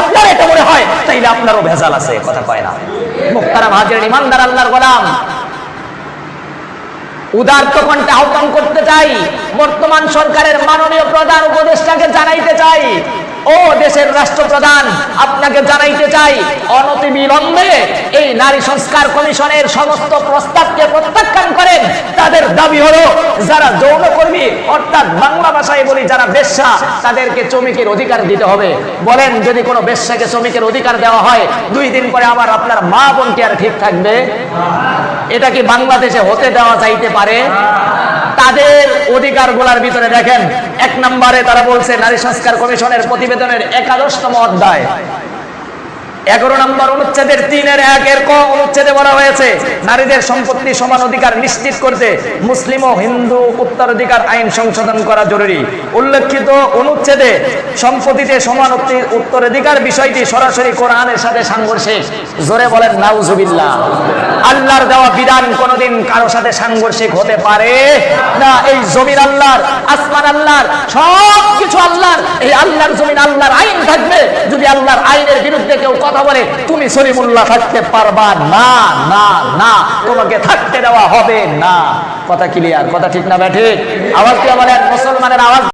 আপনার এটা মনে হয়? তাইলে আপনারও ভেজাল আছে কথা কয় না। মুক্তারাম হাজির ইমানদার আল্লাহর গোলাম। উদার্ত কণ্ঠে আহ্বান করতে চাই, বর্তমান সরকারের মাননীয় প্রধান উপদেষ্টাকে জানাইতে চাই। ও দেশের রাষ্ট্রপ্রধান, আপনাকে জানাইতে চাই অনতি এই নারী সংস্কার কমিশনের সমস্ত প্রস্তাবকে প্রত্যাখ্যান করেন। তাদের দাবি হলো, যারা যৌনকর্মী, অর্থাৎ বাংলা ভাষায় বলি যারা বেশ্যা, তাদেরকে শ্রমিকের অধিকার দিতে হবে। বলেন, যদি কোনো বেশ্যাকে শ্রমিকের অধিকার দেওয়া হয়, দুই দিন পরে আবার আপনার মা বোন কি আর ঠিক থাকবে? এটা কি বাংলাদেশে হতে দেওয়া যাইতে পারে? তাদের অধিকারগুলার ভিতরে দেখেন, এক নম্বরে তারা বলছে, নারী সংস্কার কমিশনের প্রতিবেদনের একাদশতম অধ্যায়। এগারো নম্বর অনুচ্ছেদের তিনের একের ক অনুচ্ছেদে বলা হয়েছে, নারীদের সম্পত্তি সমান অধিকার নিশ্চিত করতে মুসলিম ও হিন্দু উত্তরাধিকার আইন সংশোধন করা জরুরি। উল্লেখিত অনুচ্ছেদে সম্পত্তিতে সমান উত্তরাধিকার বিষয়টি সরাসরি কোরআনের সাথে সাংঘর্ষিক জোরে বলেন আল্লাহর দেওয়া বিধান কোনোদিন কারও সাথে সাংঘর্ষিক হতে পারে না। এই জমিন আল্লাহর, আসমান আল্লাহর সব কিছু আল্লাহর। এই আল্লাহর জমিন আল্লাহর আইন থাকবে। যদি আল্লাহর আইনের বিরুদ্ধে কেউ কথা বলে, তুমি সলিমুল্লাহ থাকতে পারবা না না না, তোমাকে থাকতে দেওয়া হবে না। কথা ক্লিয়ার কথা ঠিক না ব্যাঠিক? আওয়াজ কি বলেন, মুসলমানের আওয়াজ